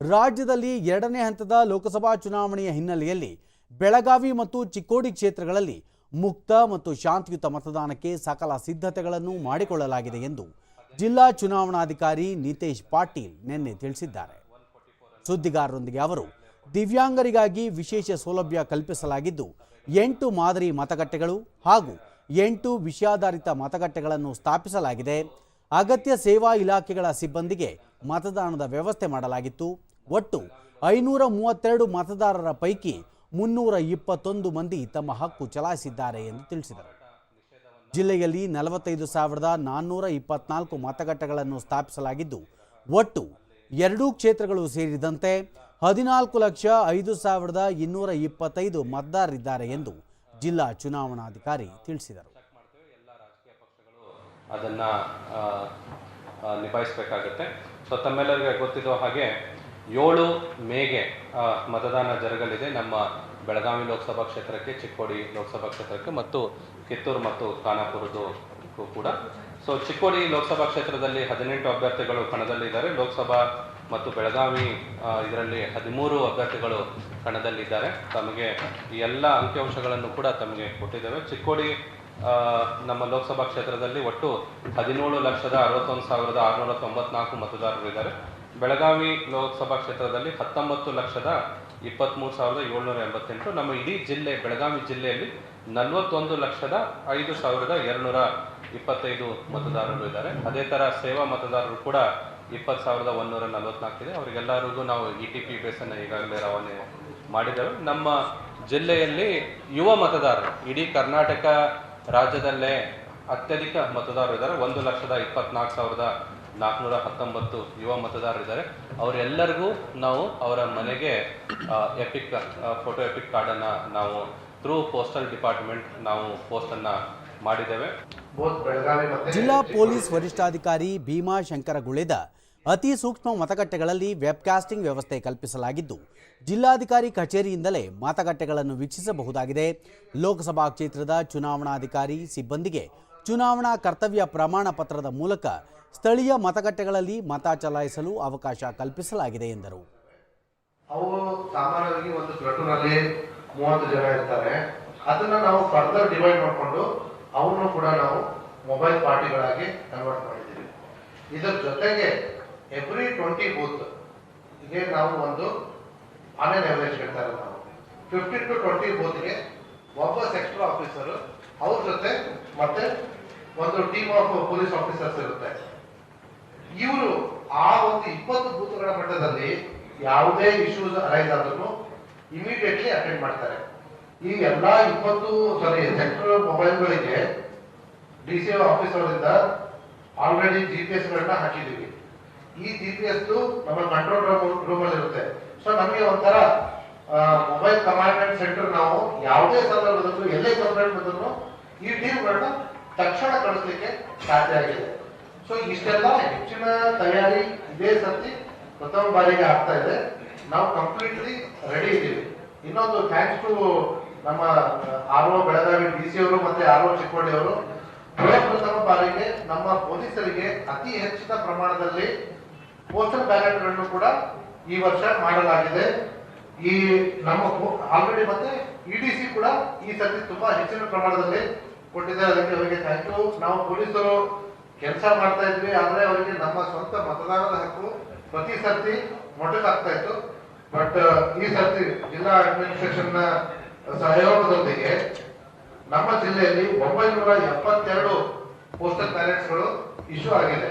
ರಾಜ್ಯದಲ್ಲಿ ಎರಡನೇ ಹಂತದ ಲೋಕಸಭಾ ಚುನಾವಣೆಯ ಹಿನ್ನೆಲೆಯಲ್ಲಿ ಬೆಳಗಾವಿ ಮತ್ತು ಚಿಕ್ಕೋಡಿ ಕ್ಷೇತ್ರಗಳಲ್ಲಿ ಮುಕ್ತ ಮತ್ತು ಶಾಂತಿಯುತ ಮತದಾನಕ್ಕೆ ಸಕಲ ಸಿದ್ಧತೆಗಳನ್ನು ಮಾಡಿಕೊಳ್ಳಲಾಗಿದೆ ಎಂದು ಜಿಲ್ಲಾ ಚುನಾವಣಾಧಿಕಾರಿ ನಿತೇಶ್ ಪಾಟೀಲ್ ನಿನ್ನೆ ತಿಳಿಸಿದ್ದಾರೆ. ಸುದ್ದಿಗಾರರೊಂದಿಗೆ ಅವರು, ದಿವ್ಯಾಂಗರಿಗಾಗಿ ವಿಶೇಷ ಸೌಲಭ್ಯ ಕಲ್ಪಿಸಲಾಗಿದ್ದು, ಎಂಟು ಮಾದರಿ ಮತಗಟ್ಟೆಗಳು ಹಾಗೂ ಎಂಟು ವಿಷಯಾಧಾರಿತ ಮತಗಟ್ಟೆಗಳನ್ನು ಸ್ಥಾಪಿಸಲಾಗಿದೆ. ಅಗತ್ಯ ಸೇವಾ ಇಲಾಖೆಗಳ ಸಿಬ್ಬಂದಿಗೆ ಮತದಾನದ ವ್ಯವಸ್ಥೆ ಮಾಡಲಾಗಿತ್ತು. ಒಟ್ಟು ಐನೂರ ಮೂವತ್ತೆರಡು ಮತದಾರರ ಪೈಕಿ ಮುನ್ನೂರ ಇಪ್ಪತ್ತೊಂದು ಮಂದಿ ತಮ್ಮ ಹಕ್ಕು ಚಲಾಯಿಸಿದ್ದಾರೆ ಎಂದು ತಿಳಿಸಿದರು. ಜಿಲ್ಲೆಯಲ್ಲಿ ನಲವತ್ತೈದು ಸಾವಿರದ ನಾನ್ನೂರ ಇಪ್ಪತ್ನಾಲ್ಕು ಮತಗಟ್ಟೆಗಳನ್ನು ಸ್ಥಾಪಿಸಲಾಗಿದ್ದು, ಒಟ್ಟು ಎರಡೂ ಕ್ಷೇತ್ರಗಳು ಸೇರಿದಂತೆ ಹದಿನಾಲ್ಕು ಲಕ್ಷ ಐದು ಸಾವಿರದ ಇನ್ನೂರ ಇಪ್ಪತ್ತೈದು ಮತದಾರರಿದ್ದಾರೆ ಎಂದು ಜಿಲ್ಲಾ ಚುನಾವಣಾಧಿಕಾರಿ ತಿಳಿಸಿದರು. ಅದನ್ನು ನಿಭಾಯಿಸಬೇಕಾಗುತ್ತೆ. ಸೊ ತಮ್ಮೆಲ್ಲರಿಗೆ ಗೊತ್ತಿರೋ ಹಾಗೆ ಏಳು ಮೇಗೆ ಮತದಾನ ಜರುಗಲಿದೆ ನಮ್ಮ ಬೆಳಗಾವಿ ಲೋಕಸಭಾ ಕ್ಷೇತ್ರಕ್ಕೆ, ಚಿಕ್ಕೋಡಿ ಲೋಕಸಭಾ ಕ್ಷೇತ್ರಕ್ಕೆ ಮತ್ತು ಕಿತ್ತೂರು ಮತ್ತು ಖಾನಾಪುರದ್ದು ಕೂಡ. ಸೊ ಚಿಕ್ಕೋಡಿ ಲೋಕಸಭಾ ಕ್ಷೇತ್ರದಲ್ಲಿ ಹದಿನೆಂಟು ಅಭ್ಯರ್ಥಿಗಳು ಕಣದಲ್ಲಿದ್ದಾರೆ. ಲೋಕಸಭಾ ಮತ್ತು ಬೆಳಗಾವಿ ಇದರಲ್ಲಿ ಹದಿಮೂರು ಅಭ್ಯರ್ಥಿಗಳು ಕಣದಲ್ಲಿದ್ದಾರೆ. ತಮಗೆ ಈ ಎಲ್ಲ ಅಂಕಿಅಂಶಗಳನ್ನು ಕೂಡ ತಮಗೆ ಕೊಟ್ಟಿದ್ದೇವೆ. ಚಿಕ್ಕೋಡಿ ನಮ್ಮ ಲೋಕಸಭಾ ಕ್ಷೇತ್ರದಲ್ಲಿ ಒಟ್ಟು ಹದಿನೇಳು ಲಕ್ಷದ ಅರವತ್ತೊಂದು ಸಾವಿರದ ಆರುನೂರ ತೊಂಬತ್ನಾಲ್ಕು ಮತದಾರರು ಇದ್ದಾರೆ ಬೆಳಗಾವಿ ಲೋಕಸಭಾ ಕ್ಷೇತ್ರದಲ್ಲಿ ಹತ್ತೊಂಬತ್ತು ಲಕ್ಷದ ಇಪ್ಪತ್ತ್ಮೂರು ಸಾವಿರದ ಏಳ್ನೂರ ಎಂಬತ್ತೆಂಟು, ನಮ್ಮ ಇಡೀ ಜಿಲ್ಲೆ, ಬೆಳಗಾವಿ ಜಿಲ್ಲೆಯಲ್ಲಿ ನಲವತ್ತೊಂದು ಲಕ್ಷದ ಐದು ಸಾವಿರದ ಎರಡುನೂರ ಇಪ್ಪತ್ತೈದು ಮತದಾರರು ಇದ್ದಾರೆ. ಅದೇ ಥರ ಸೇವಾ ಮತದಾರರು ಕೂಡ ಇಪ್ಪತ್ತು ಸಾವಿರದ ಒಂದೂರ ನಲವತ್ನಾಲ್ಕು ಇದೆ. ಅವರಿಗೆಲ್ಲರಿಗೂ ನಾವು ಇ ಟಿ ಪಿ ಬೇಸನ್ನು ಈಗಾಗಲೇ ರವಾನೆ ಮಾಡಿದ್ದೇವೆ. ನಮ್ಮ ಜಿಲ್ಲೆಯಲ್ಲಿ ಯುವ ಮತದಾರರು, ಇಡೀ ಕರ್ನಾಟಕ ರಾಜ್ಯದಲ್ಲೇ ಅತ್ಯಧಿಕ ಮತದಾರರು ಇದ್ದಾರೆ. ಒಂದು ಲಕ್ಷದ ಇಪ್ಪತ್ನಾಲ್ಕು ಸಾವಿರದ ನಾಲ್ಕುನೂರ ಹತ್ತೊಂಬತ್ತು ಯುವ ಮತದಾರರಿದ್ದಾರೆ. ಅವರೆಲ್ಲರಿಗೂ ನಾವು ಅವರ ಮನೆಗೆ ಎಪಿಕ್ ಫೋಟೋ ಎಪಿಕ್ ಕಾರ್ಡನ್ನು ನಾವು ಥ್ರೂ ಪೋಸ್ಟಲ್ ಡಿಪಾರ್ಟ್ಮೆಂಟ್ ನಾವು ಪೋಸ್ಟನ್ನು ಮಾಡಿದ್ದೇವೆ. ಬೋತ್ ಬೆಳಗಾವಿ ಮತ್ತೆ ಜಿಲ್ಲಾ ಪೊಲೀಸ್ ವರಿಷ್ಠಾಧಿಕಾರಿ ಭೀಮಾ ಶಂಕರ ಗುಳೆದ ಅತಿ ಸೂಕ್ಷ್ಮ ಮತಗಟ್ಟೆಗಳಲ್ಲಿ ವೆಬ್ಕಾಸ್ಟಿಂಗ್ ವ್ಯವಸ್ಥೆ ಕಲ್ಪಿಸಲಾಗಿದ್ದು ಜಿಲ್ಲಾಧಿಕಾರಿ ಕಚೇರಿಯಿಂದಲೇ ಮತಗಟ್ಟೆಗಳನ್ನು ವೀಕ್ಷಿಸಬಹುದಾಗಿದೆ. ಲೋಕಸಭಾ ಕ್ಷೇತ್ರದ ಚುನಾವಣಾಧಿಕಾರಿ ಸಿಬ್ಬಂದಿಗೆ ಚುನಾವಣಾ ಕರ್ತವ್ಯ ಪ್ರಮಾಣ ಪತ್ರದ ಮೂಲಕ ಸ್ಥಳೀಯ ಮತಗಟ್ಟೆಗಳಲ್ಲಿ ಮತ ಚಲಾಯಿಸಲು ಅವಕಾಶ ಕಲ್ಪಿಸಲಾಗಿದೆ ಎಂದರು. ಅವು ಸಾಮಾನ್ಯವಾಗಿ ಒಂದು ಪ್ಲಟೂನ್ ಅಲ್ಲಿ ಮೂವತ್ತು ಜನ ಇರ್ತಾರೆ. ಅದನ್ನ ನಾವು ಫರ್ದರ್ ಡಿವೈಡ್ ಮಾಡಿಕೊಂಡು ಅವನ್ನು ಕೂಡ ನಾವು ಮೊಬೈಲ್ ಪಾರ್ಟಿಗಳಾಗಿ ಕನ್ವರ್ಟ್ ಮಾಡಿದ್ದೀವಿ. ಇದರ ಜೊತೆಗೆ ಎವ್ರಿ ಟ್ವೆಂಟಿ ಬೂತ್ ನಾವು ಒಂದು ಆನ್ಲೈನ್ ಅವರೇಜ್ ಹೇಳ್ತಾರೆ ನಾವು. ಫಿಫ್ಟಿ ಟು ಟ್ವೆಂಟಿ ಬೂತ್ಗೆ ಒಬ್ಬ ಸೆಕ್ಟರ್ ಆಫೀಸರ್ ಅವ್ರ ಜೊತೆ ಮತ್ತೆ ಒಂದು ಟೀಮ್ ಆಫ್ ಪೊಲೀಸ್ ಆಫೀಸರ್ಸ್ ಇರುತ್ತೆ. ಇವರು ಆ ಒಂದು ಇಪ್ಪತ್ತು ಭೂತಗಳ ಮಟ್ಟದಲ್ಲಿ ಯಾವುದೇ ಇಶ್ಯೂಸ್ ಅರೈಸ್ ಆದ್ರೂ ಇಮಿಡಿಯೇಟ್ಲಿ ಅಟೆಂಡ್ ಮಾಡ್ತಾರೆ. ಈ ಎಲ್ಲಾ ಇಪ್ಪತ್ತು ಸಾರಿ ಸೆಕ್ಟರ್ ಮೊಬೈಲ್ಗಳಿಗೆ ಡಿ ಸಿ ಆಫೀಸ್ ಅವರಿಂದ ಆಲ್ರೆಡಿ ಜಿ ಪಿ ಎಸ್ ಗಳನ್ನ ಹಾಕಿದೀವಿ ಈ ಜಿ ಪಿ ಎಸ್ ನಮ್ಮ ಕಂಟ್ರೋಲ್ ರೂಮ್ ರೂಮ್ ಅಲ್ಲಿ ಇರುತ್ತೆ. ಸೊ ನಮಗೆ ಒಂಥರ ಮೊಬೈಲ್ ಕಮಾಂಡ್ಮೆಂಟ್ ಸೆಂಟರ್ ನಾವು ಯಾವುದೇ ಸಂದರ್ಭದಲ್ಲೂ, ಎಲ್ಲೇ ಕಂಪ್ಲೇಂಟ್ ಬಂದ್ರು ಈ ಟೀಮ್ಗಳನ್ನ ತಕ್ಷಣ ಕಳಿಸ್ಲಿಕ್ಕೆ ಸಾಧ್ಯ ಆಗಿದೆ. ಸೊ ಇಷ್ಟೆಲ್ಲ ಹೆಚ್ಚಿನ ತಯಾರಿ ಇದೇ ಸತಿ ಪ್ರಥಮ ಬಾರಿಗೆ ಆಗ್ತಾ ಇದೆ. ನಾವು ಕಂಪ್ಲೀಟ್ಲಿ ರೆಡಿ ಇದ್ದೀವಿ. ಇನ್ನೊಂದು ಥ್ಯಾಂಕ್ಸ್ ಟು ನಮ್ಮ R O Belagavi D C ಅವರು ಮತ್ತೆ ಆರ್ ಒ ಚಿಕ್ಕೋಡಿ ಅವರು ಪ್ರಥಮ ಬಾರಿಗೆ ನಮ್ಮ ಪೊಲೀಸರಿಗೆ ಅತಿ ಹೆಚ್ಚಿನ ಪ್ರಮಾಣದಲ್ಲಿ ಪೋಸ್ಟಲ್ ಬ್ಯಾಲೆಟ್ಗಳನ್ನು ಕೂಡ ಈ ವರ್ಷ ಮಾಡಲಾಗಿದೆ. ಈ ನಮ್ಮ ಆಲ್ರೆಡಿ ಮತ್ತೆ ಸಿ ಕೂಡ ಈ ಸತಿ ತುಂಬಾ ಹೆಚ್ಚಿನ ಪ್ರಮಾಣದಲ್ಲಿ ಕೊಟ್ಟಿದ್ದಾರೆ. ಅದಕ್ಕೆ ಅವರಿಗೆ ಥ್ಯಾಂಕ್ ಯು ನಾವು ಪೊಲೀಸರು ಕೆಲಸ ಮಾಡ್ತಾ ಇದ್ವಿ, ಆದ್ರೆ ಅವರಿಗೆ ನಮ್ಮ ಸ್ವಂತ ಮತದಾನದ ಹಕ್ಕು ಪ್ರತಿ ಸರ್ತಿ ಮೊಟಕಾಗ್ತಾ ಇತ್ತು. ಬಟ್ ಈ ಸರ್ತಿ ಜಿಲ್ಲಾ ಅಡ್ಮಿನಿಸ್ಟ್ರೇಷನ್ ಸಹಯೋಗದೊಂದಿಗೆ ನಮ್ಮ ಜಿಲ್ಲೆಯಲ್ಲಿ ಒಂಬೈನೂರ ಎಪ್ಪತ್ತೆರಡು ಪೋಸ್ಟಲ್ ಬ್ಯಾಲೆಟ್ಸ್ಗಳು ಇಶ್ಯೂ ಆಗಿದೆ